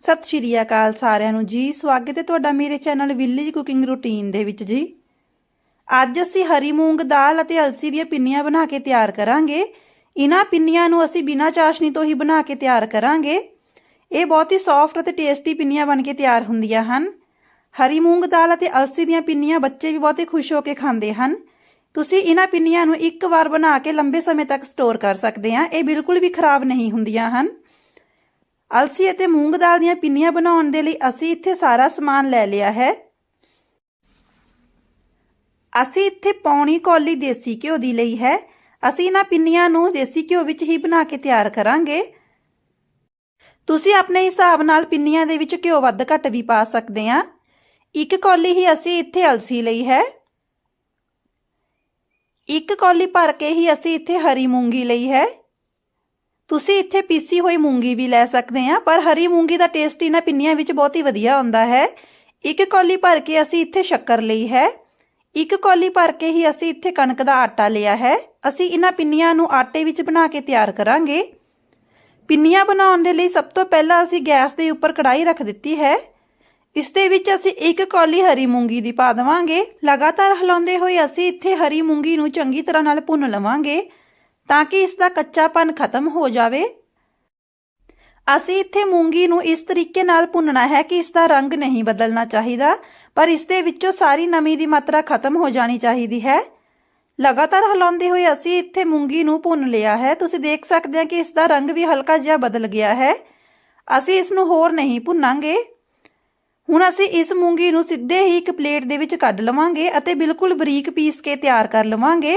ਸਤਿ ਸ਼੍ਰੀ ਅਕਾਲ ਸਾਰਿਆਂ ਨੂੰ ਜੀ। ਸਵਾਗਤ ਹੈ ਤੁਹਾਡਾ ਮੇਰੇ ਚੈਨਲ ਵਿਲੇਜ ਕੁਕਿੰਗ ਰੂਟੀਨ ਦੇ ਵਿੱਚ ਜੀ। ਅੱਜ ਅਸੀਂ ਹਰੀ ਮੂੰਗ, ਦਾਲ ਅਤੇ ਅਲਸੀ ਦੀਆਂ ਪਿੰਨੀਆਂ ਬਣਾ ਕੇ ਤਿਆਰ ਕਰਾਂਗੇ। ਇਹਨਾਂ ਪਿੰਨੀਆਂ ਨੂੰ ਅਸੀਂ ਬਿਨਾਂ ਚਾਸ਼ਨੀ ਤੋਂ ਹੀ ਬਣਾ ਕੇ ਤਿਆਰ ਕਰਾਂਗੇ। ਇਹ ਬਹੁਤ ਹੀ ਸੌਫਟ ਅਤੇ ਟੇਸਟੀ ਪਿੰਨੀਆਂ ਬਣ ਕੇ ਤਿਆਰ ਹੁੰਦੀਆਂ ਹਨ। ਹਰੀ ਮੂੰਗ, ਦਾਲ ਅਤੇ ਅਲਸੀ ਦੀਆਂ ਪਿੰਨੀਆਂ ਬੱਚੇ ਵੀ ਬਹੁਤ ਹੀ ਖੁਸ਼ ਹੋ ਕੇ ਖਾਂਦੇ ਹਨ। ਤੁਸੀਂ ਇਹਨਾਂ ਪਿੰਨੀਆਂ ਨੂੰ ਇੱਕ ਵਾਰ ਬਣਾ ਕੇ ਲੰਬੇ ਸਮੇਂ ਤੱਕ ਸਟੋਰ ਕਰ ਸਕਦੇ ਆ ਇਹ ਬਿਲਕੁਲ ਵੀ ਖਰਾਬ ਨਹੀਂ ਹੁੰਦੀਆਂ ਹਨ। ਅਲਸੀ ਅਤੇ ਮੂੰਗ ਦਾਲ ਦੀਆਂ ਪਿੰਨੀਆਂ ਬਣਾਉਣ ਦੇ ਲਈ ਅਸੀਂ ਇੱਥੇ ਸਾਰਾ ਸਮਾਨ ਲੈ ਲਿਆ ਹੈ। ਅਸੀਂ ਇੱਥੇ ਪੌਣੀ ਕੌਲੀ ਦੇਸੀ ਘਿਓ ਦੀ ਲਈ ਹੈ। ਅਸੀਂ ਇਹਨਾਂ ਪਿੰਨੀਆਂ ਨੂੰ ਦੇਸੀ ਘਿਓ ਵਿੱਚ ਹੀ ਬਣਾ ਕੇ ਤਿਆਰ ਕਰਾਂਗੇ। ਤੁਸੀਂ ਆਪਣੇ ਹਿਸਾਬ ਨਾਲ ਪਿੰਨੀਆਂ ਦੇ ਵਿੱਚ ਘਿਓ ਵੱਧ ਘੱਟ ਵੀ ਪਾ ਸਕਦੇ ਆ ਇੱਕ ਕੌਲੀ ਹੀ ਅਸੀਂ ਇੱਥੇ ਅਲਸੀ ਲਈ ਹੈ। ਇੱਕ ਕੌਲੀ ਭਰ ਕੇ ਹੀ ਅਸੀਂ ਇੱਥੇ ਹਰੀ ਮੂੰਗੀ ਲਈ ਹੈ। ਤੁਸੀਂ ਇੱਥੇ ਪੀਸੀ ਹੋਈ ਮੂੰਗੀ ਵੀ ਲੈ ਸਕਦੇ ਆ ਪਰ ਹਰੀ ਮੂੰਗੀ ਦਾ ਟੇਸਟ ਇਹਨਾਂ ਪਿੰਨੀਆਂ ਵਿੱਚ ਬਹੁਤ ਹੀ ਵਧੀਆ ਹੁੰਦਾ ਹੈ। ਇੱਕ ਕੌਲੀ ਭਰ ਕੇ ਅਸੀਂ ਇੱਥੇ ਸ਼ੱਕਰ ਲਈ ਹੈ। ਇੱਕ ਕੌਲੀ ਭਰ ਕੇ ਹੀ ਅਸੀਂ ਇੱਥੇ ਕਣਕ ਦਾ ਆਟਾ ਲਿਆ ਹੈ। ਅਸੀਂ ਇਹਨਾਂ ਪਿੰਨੀਆਂ ਨੂੰ ਆਟੇ ਵਿੱਚ ਬਣਾ ਕੇ ਤਿਆਰ ਕਰਾਂਗੇ। ਪਿੰਨੀਆਂ ਬਣਾਉਣ ਦੇ ਲਈ ਸਭ ਤੋਂ ਪਹਿਲਾਂ ਅਸੀਂ ਗੈਸ ਦੇ ਉੱਪਰ ਕੜਾਈ ਰੱਖ ਦਿੱਤੀ ਹੈ। ਇਸ ਦੇ ਵਿੱਚ ਅਸੀਂ ਇੱਕ ਕੌਲੀ ਹਰੀ ਮੂੰਗੀ ਦੀ ਪਾ ਦੇਵਾਂਗੇ। ਲਗਾਤਾਰ ਹਿਲਾਉਂਦੇ ਹੋਏ ਅਸੀਂ ਇੱਥੇ ਹਰੀ ਮੂੰਗੀ ਨੂੰ ਚੰਗੀ ਤਰ੍ਹਾਂ ਨਾਲ ਭੁੰਨ ਲਵਾਂਗੇ। ਤਾਂ ਕਿ ਇਸ ਦਾ ਕੱਚਾਪਨ ਖਤਮ ਹੋ ਜਾਵੇ। ਅਸੀਂ ਇੱਥੇ ਮੂੰਗੀ ਨੂੰ ਇਸ ਤਰੀਕੇ ਨਾਲ ਭੁੰਨਣਾ ਹੈ ਕਿ ਇਸ ਦਾ ਰੰਗ ਨਹੀਂ ਬਦਲਣਾ ਚਾਹੀਦਾ, ਪਰ ਇਸ ਦੇ ਵਿੱਚੋਂ ਸਾਰੀ ਨਮੀ ਦੀ ਮਾਤਰਾ ਖਤਮ ਹੋ ਜਾਣੀ ਚਾਹੀਦੀ ਹੈ। ਲਗਾਤਾਰ ਹਿਲਾਉਂਦੇ ਹੋਏ ਅਸੀਂ ਇੱਥੇ ਮੂੰਗੀ ਨੂੰ ਭੁੰਨ ਲਿਆ ਹੈ। ਤੁਸੀਂ ਦੇਖ ਸਕਦੇ ਹੋ ਕਿ ਇਸ ਦਾ ਰੰਗ ਵੀ ਹਲਕਾ ਜਿਹਾ ਬਦਲ ਗਿਆ ਹੈ। ਅਸੀਂ ਇਸ ਨੂੰ ਹੋਰ ਨਹੀਂ ਭੁੰਨਾਂਗੇ। ਹੁਣ ਅਸੀਂ ਇਸ ਮੂੰਗੀ ਨੂੰ ਸਿੱਧੇ ਹੀ ਇੱਕ ਪਲੇਟ ਦੇ ਵਿੱਚ ਕੱਢ ਲਵਾਂਗੇ ਅਤੇ ਬਿਲਕੁਲ ਬਰੀਕ ਪੀਸ ਕੇ ਤਿਆਰ ਕਰ ਲਵਾਂਗੇ।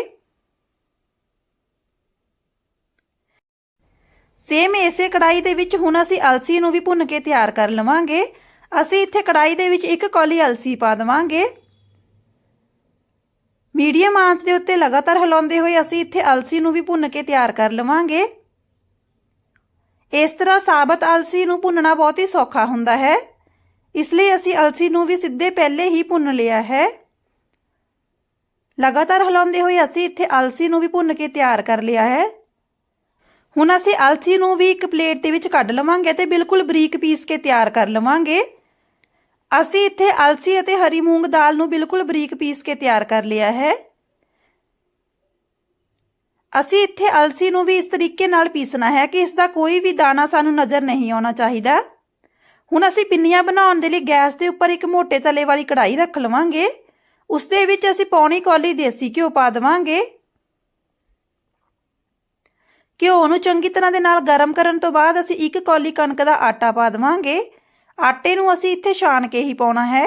ਸੇਮ ਇਸੇ ਕੜਾਈ ਦੇ ਵਿੱਚ ਹੁਣ ਅਸੀਂ ਅਲਸੀ ਨੂੰ ਵੀ ਭੁੰਨ ਕੇ ਤਿਆਰ ਕਰ ਲਵਾਂਗੇ। ਅਸੀਂ ਇੱਥੇ ਕੜਾਈ ਦੇ ਵਿੱਚ ਇੱਕ ਕੌਲੀ ਅਲਸੀ ਪਾ ਦੇਵਾਂਗੇ। ਮੀਡੀਅਮ ਆਂਚ ਦੇ ਉੱਤੇ ਲਗਾਤਾਰ ਹਿਲਾਉਂਦੇ ਹੋਏ ਅਸੀਂ ਇੱਥੇ ਅਲਸੀ ਨੂੰ ਵੀ ਭੁੰਨ ਕੇ ਤਿਆਰ ਕਰ ਲਵਾਂਗੇ। ਇਸ ਤਰ੍ਹਾਂ ਸਾਬਤ ਅਲਸੀ ਨੂੰ ਭੁੰਨਣਾ ਬਹੁਤ ਹੀ ਸੌਖਾ ਹੁੰਦਾ ਹੈ। ਇਸ ਲਈ ਅਸੀਂ ਅਲਸੀ ਨੂੰ ਵੀ ਸਿੱਧੇ ਪਹਿਲੇ ਹੀ ਭੁੰਨ ਲਿਆ ਹੈ। ਲਗਾਤਾਰ ਹਿਲਾਉਂਦੇ ਹੋਏ ਅਸੀਂ ਇੱਥੇ ਅਲਸੀ ਨੂੰ ਵੀ ਭੁੰਨ ਕੇ ਤਿਆਰ ਕਰ ਲਿਆ ਹੈ। ਹੁਣ ਅਸੀਂ ਅਲਸੀ ਨੂੰ ਵੀ ਇੱਕ ਪਲੇਟ ਦੇ ਵਿੱਚ ਕੱਢ ਲਵਾਂਗੇ ਤੇ ਬਿਲਕੁਲ ਬਰੀਕ ਪੀਸ ਕੇ ਤਿਆਰ ਕਰ ਲਵਾਂਗੇ। ਅਸੀਂ ਇੱਥੇ ਅਲਸੀ ਅਤੇ ਹਰੀ ਮੂੰਗ ਦਾਲ ਨੂੰ ਬਿਲਕੁਲ ਬਰੀਕ ਪੀਸ ਕੇ ਤਿਆਰ ਕਰ ਲਿਆ ਹੈ। ਅਸੀਂ ਇੱਥੇ ਅਲਸੀ ਨੂੰ ਵੀ ਇਸ ਤਰੀਕੇ ਨਾਲ ਪੀਸਣਾ ਹੈ ਕਿ ਇਸ ਦਾ ਕੋਈ ਵੀ ਦਾਣਾ ਸਾਨੂੰ ਨਜ਼ਰ ਨਹੀਂ ਆਉਣਾ ਚਾਹੀਦਾ। ਹੁਣ ਅਸੀਂ ਪਿੰਨੀਆਂ ਬਣਾਉਣ ਦੇ ਲਈ ਗੈਸ ਦੇ ਉੱਪਰ ਇੱਕ ਮੋٹے ਤਲੇ ਵਾਲੀ ਕੜਾਈ ਰੱਖ ਲਵਾਂਗੇ। ਉਸ ਦੇ ਵਿੱਚ ਅਸੀਂ ਪੌਣੀ ਕੌਲੀ ਦੇਸੀ ਘਿਓ ਪਾ ਦੇਵਾਂਗੇ। ਘਿਓ ਨੂੰ ਚੰਗੀ ਤਰ੍ਹਾਂ ਦੇ ਨਾਲ ਗਰਮ ਕਰਨ ਤੋਂ ਬਾਅਦ ਅਸੀਂ ਇੱਕ ਕੌਲੀ ਕਣਕ ਦਾ ਆਟਾ ਪਾ ਦੇਵਾਂਗੇ। ਆਟੇ ਨੂੰ ਅਸੀਂ ਇੱਥੇ ਛਾਣ ਕੇ ਹੀ ਪਾਉਣਾ ਹੈ।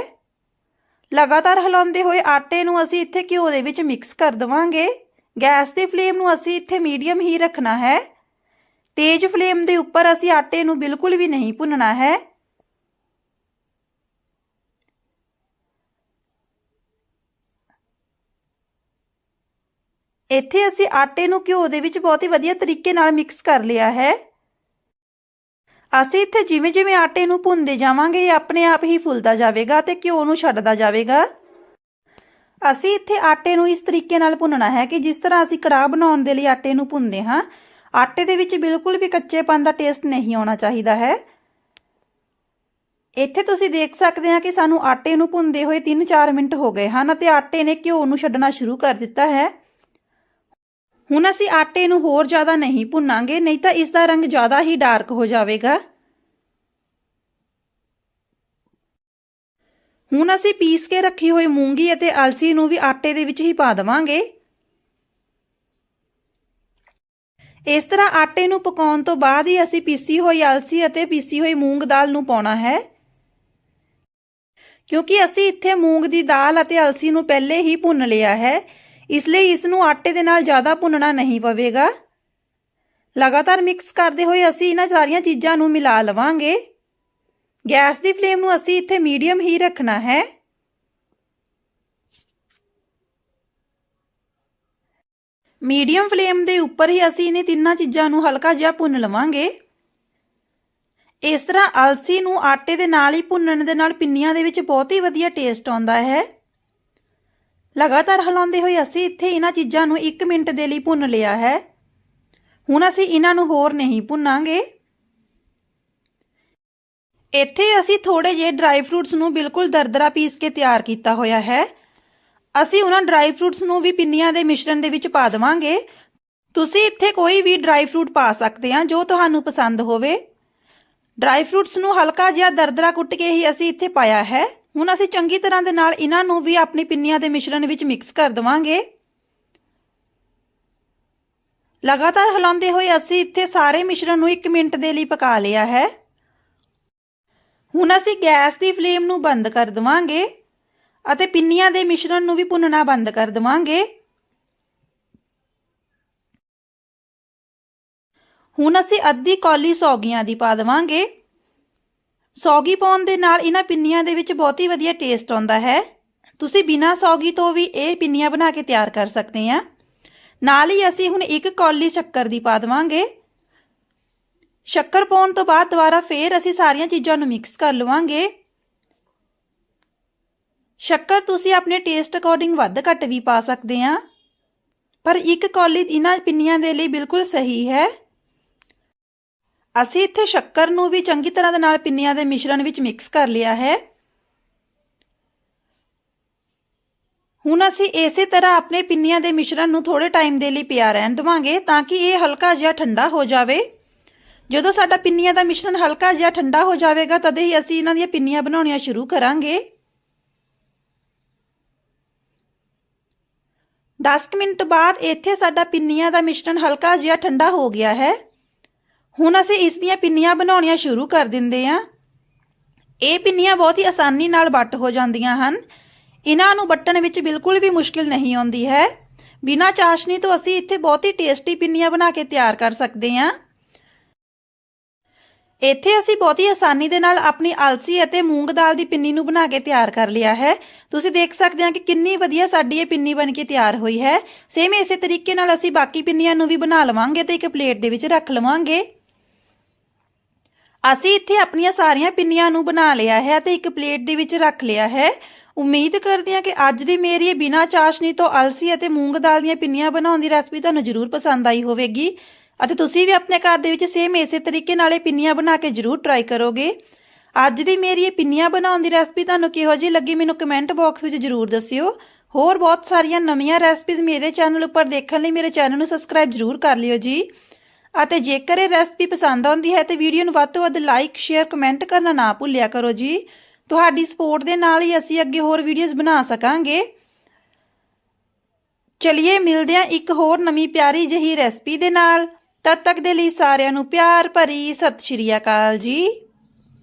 ਲਗਾਤਾਰ ਹਿਲਾਉਂਦੇ ਹੋਏ ਆਟੇ ਨੂੰ ਅਸੀਂ ਇੱਥੇ ਘਿਓ ਦੇ ਵਿੱਚ ਮਿਕਸ ਕਰ ਦੇਵਾਂਗੇ। ਗੈਸ ਦੀ ਫਲੇਮ ਨੂੰ ਅਸੀਂ ਇੱਥੇ ਮੀਡੀਅਮ ਹੀ ਰੱਖਣਾ ਹੈ। ਤੇਜ਼ ਫਲੇਮ ਦੇ ਉੱਪਰ ਅਸੀਂ ਆਟੇ ਨੂੰ ਬਿਲਕੁਲ ਵੀ ਨਹੀਂ ਭੁੰਨਣਾ ਹੈ। ਇੱਥੇ ਅਸੀਂ ਆਟੇ ਨੂੰ ਘਿਓ ਦੇ ਵਿੱਚ ਬਹੁਤ ਹੀ ਵਧੀਆ ਤਰੀਕੇ ਨਾਲ ਮਿਕਸ ਕਰ ਲਿਆ ਹੈ। ਅਸੀਂ ਇੱਥੇ ਜਿਵੇਂ ਜਿਵੇਂ ਆਟੇ ਨੂੰ ਭੁੰਨਦੇ ਜਾਵਾਂਗੇ, ਇਹ ਆਪਣੇ ਆਪ ਹੀ ਫੁੱਲਦਾ ਜਾਵੇਗਾ ਤੇ ਘਿਓ ਨੂੰ ਛੱਡਦਾ ਜਾਵੇਗਾ। ਅਸੀਂ ਇੱਥੇ ਆਟੇ ਨੂੰ ਇਸ ਤਰੀਕੇ ਨਾਲ ਭੁੰਨਣਾ ਹੈ ਕਿ ਜਿਸ ਤਰ੍ਹਾਂ ਅਸੀਂ ਕੜਾਹ ਬਣਾਉਣ ਦੇ ਲਈ ਆਟੇ ਨੂੰ ਭੁੰਨਦੇ ਹਾਂ, ਆਟੇ ਦੇ ਵਿੱਚ ਬਿਲਕੁਲ ਵੀ ਕੱਚੇਪਨ ਦਾ ਟੇਸਟ ਨਹੀਂ ਆਉਣਾ ਚਾਹੀਦਾ ਹੈ। ਇੱਥੇ ਤੁਸੀਂ ਦੇਖ ਸਕਦੇ ਹਾਂ ਕਿ ਸਾਨੂੰ ਆਟੇ ਨੂੰ ਭੁੰਨਦੇ ਹੋਏ 3-4 ਮਿੰਟ ਹੋ ਗਏ ਹਨ ਅਤੇ ਆਟੇ ਨੇ ਘਿਓ ਨੂੰ ਛੱਡਣਾ ਸ਼ੁਰੂ ਕਰ ਦਿੱਤਾ ਹੈ। ਹੁਣ ਅਸੀਂ ਆਟੇ ਨੂੰ ਹੋਰ ਜ਼ਿਆਦਾ ਨਹੀਂ ਭੁੰਨਾਂਗੇ, ਨਹੀਂ ਤਾਂ ਇਸ ਦਾ ਰੰਗ ਜ਼ਿਆਦਾ ਹੀ ਡਾਰਕ ਹੋ ਜਾਵੇਗਾ। ਹੁਣ ਅਸੀਂ ਪੀਸ ਕੇ ਰੱਖੀ ਹੋਈ ਮੂੰਗੀ ਅਤੇ ਅਲਸੀ ਨੂੰ ਵੀ ਆਟੇ ਦੇ ਵਿੱਚ ਹੀ ਪਾ ਦੇਵਾਂਗੇ। ਇਸ ਤਰ੍ਹਾਂ ਆਟੇ ਨੂੰ ਪਕਾਉਣ ਤੋਂ ਬਾਅਦ ਹੀ ਅਸੀਂ ਪੀਸੀ ਹੋਈ ਅਲਸੀ ਅਤੇ ਪੀਸੀ ਹੋਈ ਮੂੰਗ ਦਾਲ ਨੂੰ ਪਾਉਣਾ ਹੈ। ਕਿਉਂਕਿ ਅਸੀਂ ਇੱਥੇ ਮੂੰਗ ਦੀ ਦਾਲ ਅਤੇ ਅਲਸੀ ਨੂੰ ਪਹਿਲੇ ਹੀ ਭੁੰਨ ਲਿਆ ਹੈ। ਇਸ ਲਈ ਇਸ ਨੂੰ ਆਟੇ ਦੇ ਨਾਲ ਜ਼ਿਆਦਾ ਭੁੰਨਣਾ ਨਹੀਂ ਪਵੇਗਾ। ਲਗਾਤਾਰ ਮਿਕਸ ਕਰਦੇ ਹੋਏ ਅਸੀਂ ਇਹਨਾਂ ਸਾਰੀਆਂ ਚੀਜ਼ਾਂ ਨੂੰ ਮਿਲਾ ਲਵਾਂਗੇ। ਗੈਸ ਦੀ ਫਲੇਮ ਨੂੰ ਅਸੀਂ ਇੱਥੇ ਮੀਡੀਅਮ ਹੀ ਰੱਖਣਾ ਹੈ। ਮੀਡੀਅਮ ਫਲੇਮ ਦੇ ਉੱਪਰ ਹੀ ਅਸੀਂ ਇਹਨਾਂ ਤਿੰਨਾਂ ਚੀਜ਼ਾਂ ਨੂੰ ਹਲਕਾ ਜਿਹਾ ਭੁੰਨ ਲਵਾਂਗੇ। ਇਸ ਤਰ੍ਹਾਂ ਅਲਸੀ ਨੂੰ ਆਟੇ ਦੇ ਨਾਲ ਹੀ ਭੁੰਨਣ ਦੇ ਨਾਲ ਪਿੰਨੀਆਂ ਦੇ ਵਿੱਚ ਬਹੁਤ ਹੀ ਵਧੀਆ ਟੇਸਟ ਆਉਂਦਾ ਹੈ। ਲਗਾਤਾਰ ਹਿਲਾਉਂਦੇ ਹੋਏ ਅਸੀਂ ਇੱਥੇ ਇਹਨਾਂ ਚੀਜ਼ਾਂ ਨੂੰ 1 ਮਿੰਟ ਦੇ ਲਈ ਭੁੰਨ ਲਿਆ ਹੈ। ਹੁਣ ਅਸੀਂ ਇਹਨਾਂ ਨੂੰ ਹੋਰ ਨਹੀਂ ਭੁੰਨਾਂਗੇ। ਇੱਥੇ ਅਸੀਂ ਥੋੜੇ ਜਿਹੇ ਡਰਾਈ ਫਰੂਟਸ ਨੂੰ ਬਿਲਕੁਲ ਦਰਦਰਾ ਪੀਸ ਕੇ ਤਿਆਰ ਕੀਤਾ ਹੋਇਆ ਹੈ। ਅਸੀਂ ਉਹਨਾਂ ਡਰਾਈ ਫਰੂਟਸ ਨੂੰ ਵੀ ਪਿੰਨੀਆਂ ਦੇ ਮਿਸ਼ਰਣ ਦੇ ਵਿੱਚ ਪਾ ਦੇਵਾਂਗੇ। ਤੁਸੀਂ ਇੱਥੇ ਕੋਈ ਵੀ ਡਰਾਈ ਫਰੂਟ ਪਾ ਸਕਦੇ ਆ ਜੋ ਤੁਹਾਨੂੰ ਪਸੰਦ ਹੋਵੇ। ਡਰਾਈ ਫਰੂਟਸ ਨੂੰ ਹਲਕਾ ਜਿਹਾ ਦਰਦਰਾ ਕੁੱਟ ਕੇ ਹੀ ਅਸੀਂ ਇੱਥੇ ਪਾਇਆ ਹੈ। ਹੁਣ ਅਸੀਂ ਚੰਗੀ ਤਰ੍ਹਾਂ ਦੇ ਨਾਲ ਇਹਨਾਂ ਨੂੰ ਵੀ ਆਪਣੀ ਪਿੰਨੀਆਂ ਦੇ ਮਿਸ਼ਰਣ ਵਿੱਚ ਮਿਕਸ ਕਰ ਦੇਵਾਂਗੇ। ਲਗਾਤਾਰ ਹਿਲਾਉਂਦੇ ਹੋਏ ਅਸੀਂ ਇੱਥੇ ਸਾਰੇ ਮਿਸ਼ਰਣ ਨੂੰ 1 ਮਿੰਟ ਦੇ ਲਈ ਪਕਾ ਲਿਆ ਹੈ। ਹੁਣ ਅਸੀਂ ਗੈਸ ਦੀ ਫਲੇਮ ਨੂੰ ਬੰਦ ਕਰ ਦੇਵਾਂਗੇ ਅਤੇ ਪਿੰਨੀਆਂ ਦੇ ਮਿਸ਼ਰਣ ਨੂੰ ਵੀ ਭੁੰਨਣਾ ਬੰਦ ਕਰ ਦੇਵਾਂਗੇ। ਹੁਣ ਅਸੀਂ ਅੱਧੀ ਕੌਲੀ ਸੌਗੀਆਂ ਦੀ ਪਾ ਦੇਵਾਂਗੇ। ਸੌਗੀ ਪਾਉਣ ਦੇ ਨਾਲ ਇਹਨਾਂ ਪਿੰਨੀਆਂ ਦੇ ਵਿੱਚ ਬਹੁਤ ਹੀ ਵਧੀਆ ਟੇਸਟ ਆਉਂਦਾ ਹੈ। ਤੁਸੀਂ ਬਿਨਾਂ ਸੌਗੀ ਤੋਂ ਵੀ ਇਹ ਪਿੰਨੀਆਂ ਬਣਾ ਕੇ ਤਿਆਰ ਕਰ ਸਕਦੇ ਆ ਨਾਲ ਹੀ ਅਸੀਂ ਹੁਣ ਇੱਕ ਕੌਲੀ ਸ਼ੱਕਰ ਦੀ ਪਾ ਦੇਵਾਂਗੇ। ਸ਼ੱਕਰ ਪਾਉਣ ਤੋਂ ਬਾਅਦ ਦੁਬਾਰਾ ਫੇਰ ਅਸੀਂ ਸਾਰੀਆਂ ਚੀਜ਼ਾਂ ਨੂੰ ਮਿਕਸ ਕਰ ਲਵਾਂਗੇ। ਸ਼ੱਕਰ ਤੁਸੀਂ ਆਪਣੇ ਟੇਸਟ ਅਕੋਰਡਿੰਗ ਵੱਧ ਘੱਟ ਵੀ ਪਾ ਸਕਦੇ ਆ ਪਰ ਇੱਕ ਕੌਲੀ ਇਹਨਾਂ ਪਿੰਨੀਆਂ ਦੇ ਲਈ ਬਿਲਕੁਲ ਸਹੀ ਹੈ। ਅਸੀਂ ਇੱਥੇ ਸ਼ੱਕਰ ਨੂੰ ਵੀ ਚੰਗੀ ਤਰ੍ਹਾਂ ਦੇ ਨਾਲ ਪਿੰਨੀਆਂ ਦੇ ਮਿਸ਼ਰਣ ਵਿੱਚ ਮਿਕਸ ਕਰ ਲਿਆ ਹੈ। ਹੁਣ ਅਸੀਂ ਇਸੇ ਤਰ੍ਹਾਂ ਆਪਣੇ ਪਿੰਨੀਆਂ ਦੇ ਮਿਸ਼ਰਣ ਨੂੰ ਥੋੜੇ ਟਾਈਮ ਦੇ ਲਈ ਪਿਆ ਰਹਿਣ ਦੇਵਾਂਗੇ ਤਾਂ ਕਿ ਇਹ ਹਲਕਾ ਜਿਹਾ ਠੰਡਾ ਹੋ ਜਾਵੇ। ਜਦੋਂ ਸਾਡਾ ਪਿੰਨੀਆਂ ਦਾ ਮਿਸ਼ਰਣ ਹਲਕਾ ਜਿਹਾ ਠੰਡਾ ਹੋ ਜਾਵੇਗਾ, ਤਦ ਹੀ ਅਸੀਂ ਇਹਨਾਂ ਦੀਆਂ ਪਿੰਨੀਆਂ ਬਣਾਉਣੀਆਂ ਸ਼ੁਰੂ ਕਰਾਂਗੇ। 10 ਮਿੰਟ ਬਾਅਦ ਇੱਥੇ ਸਾਡਾ ਪਿੰਨੀਆਂ ਦਾ ਮਿਸ਼ਰਣ ਹਲਕਾ ਜਿਹਾ ਠੰਡਾ ਹੋ ਗਿਆ ਹੈ। ਹੁਣ ਅਸੀਂ ਇਸ ਦੀਆਂ ਪਿੰਨੀਆਂ ਬਣਾਉਣੀਆਂ ਸ਼ੁਰੂ ਕਰ ਦਿੰਦੇ ਹਾਂ। ਇਹ ਪਿੰਨੀਆਂ ਬਹੁਤ ਹੀ ਆਸਾਨੀ ਨਾਲ ਵੱਟ ਹੋ ਜਾਂਦੀਆਂ ਹਨ। ਇਹਨਾਂ ਨੂੰ ਵੱਟਣ ਵਿੱਚ ਬਿਲਕੁਲ ਵੀ ਮੁਸ਼ਕਿਲ ਨਹੀਂ ਆਉਂਦੀ ਹੈ। ਬਿਨਾਂ ਚਾਸ਼ਨੀ ਤੋਂ ਅਸੀਂ ਇੱਥੇ ਬਹੁਤ ਹੀ ਟੇਸਟੀ ਪਿੰਨੀਆਂ ਬਣਾ ਕੇ ਤਿਆਰ ਕਰ ਸਕਦੇ ਹਾਂ। ਇੱਥੇ ਅਸੀਂ ਬਹੁਤ ਹੀ ਆਸਾਨੀ ਦੇ ਨਾਲ ਆਪਣੀ ਆਲਸੀ ਅਤੇ ਮੂੰਗ ਦਾਲ ਦੀ ਪਿੰਨੀ ਨੂੰ ਬਣਾ ਕੇ ਤਿਆਰ ਕਰ ਲਿਆ ਹੈ। ਤੁਸੀਂ ਦੇਖ ਸਕਦੇ ਹਾਂ ਕਿ ਕਿੰਨੀ ਵਧੀਆ ਸਾਡੀ ਇਹ ਪਿੰਨੀ ਬਣ ਕੇ ਤਿਆਰ ਹੋਈ ਹੈ। ਸੇਮ ਇਸੇ ਤਰੀਕੇ ਨਾਲ ਅਸੀਂ ਬਾਕੀ ਪਿੰਨੀਆਂ ਨੂੰ ਵੀ ਬਣਾ ਲਵਾਂਗੇ ਤੇ ਇੱਕ ਪਲੇਟ ਦੇ ਵਿੱਚ ਰੱਖ ਲਵਾਂਗੇ। ਅਸੀਂ ਇੱਥੇ ਆਪਣੀਆਂ ਸਾਰੀਆਂ ਪਿੰਨੀਆਂ ਨੂੰ ਬਣਾ ਲਿਆ ਹੈ ਤੇ ਇੱਕ ਪਲੇਟ ਦੇ ਵਿੱਚ ਰੱਖ ਲਿਆ ਹੈ। ਉਮੀਦ ਕਰਦੇ ਹਾਂ ਕਿ ਅੱਜ ਦੀ ਮੇਰੀ ਇਹ ਬਿਨਾਂ ਚਾਸ਼ਨੀ ਤੋਂ ਅਲਸੀ ਅਤੇ ਮੂੰਗ ਦਾਲ ਦੀਆਂ ਪਿੰਨੀਆਂ ਬਣਾਉਣ ਦੀ ਰੈਸਪੀ ਤੁਹਾਨੂੰ ਜ਼ਰੂਰ ਪਸੰਦ ਆਈ ਹੋਵੇਗੀ। ਅਤੇ ਤੁਸੀਂ ਵੀ ਆਪਣੇ ਘਰ ਦੇ ਵਿੱਚ ਸੇਮ ਇਸੇ ਤਰੀਕੇ ਨਾਲ ਇਹ ਪਿੰਨੀਆਂ ਬਣਾ ਕੇ ਜ਼ਰੂਰ ਟਰਾਈ ਕਰੋਗੇ। ਅੱਜ ਦੀ ਮੇਰੀ ਇਹ ਪਿੰਨੀਆਂ ਬਣਾਉਣ ਦੀ ਰੈਸਪੀ ਤੁਹਾਨੂੰ ਕਿਹੋ ਜਿਹੀ ਲੱਗੀ ਮੈਨੂੰ ਕਮੈਂਟ ਬਾਕਸ ਵਿੱਚ ਜ਼ਰੂਰ ਦੱਸਿਓ। ਹੋਰ ਬਹੁਤ ਸਾਰੀਆਂ ਨਵੀਆਂ ਰੈਸਪੀਜ਼ ਮੇਰੇ ਚੈਨਲ ਉੱਪਰ ਦੇਖਣ ਲਈ ਮੇਰੇ ਚੈਨਲ ਨੂੰ ਸਬਸਕ੍ਰਾਈਬ ਜ਼ਰੂਰ ਕਰ ਲਿਓ ਜੀ। ਅਤੇ ਜੇਕਰ ਇਹ ਰੈਸਪੀ ਪਸੰਦ ਆਉਂਦੀ ਹੈ ਤੇ ਵੀਡੀਓ ਨੂੰ ਵੱਧ ਤੋਂ ਵੱਧ ਲਾਈਕ ਸ਼ੇਅਰ ਕਮੈਂਟ ਕਰਨਾ ਨਾ ਭੁੱਲਿਆ ਕਰੋ ਜੀ। ਤੁਹਾਡੀ ਸਪੋਰਟ ਦੇ ਨਾਲ ਹੀ ਅਸੀਂ ਅੱਗੇ ਹੋਰ ਵੀਡੀਓਜ਼ ਬਣਾ ਸਕਾਂਗੇ। ਚਲਿਏ, ਮਿਲਦੇ ਹਾਂ ਇੱਕ ਹੋਰ ਨਵੀਂ ਪਿਆਰੀ ਜਿਹੀ ਰੈਸਪੀ ਦੇ ਨਾਲ। ਤਦ ਤੱਕ ਦੇ ਲਈ ਸਾਰਿਆਂ ਨੂੰ ਪਿਆਰ ਭਰੀ ਸਤਿ ਸ਼੍ਰੀ ਅਕਾਲ ਜੀ।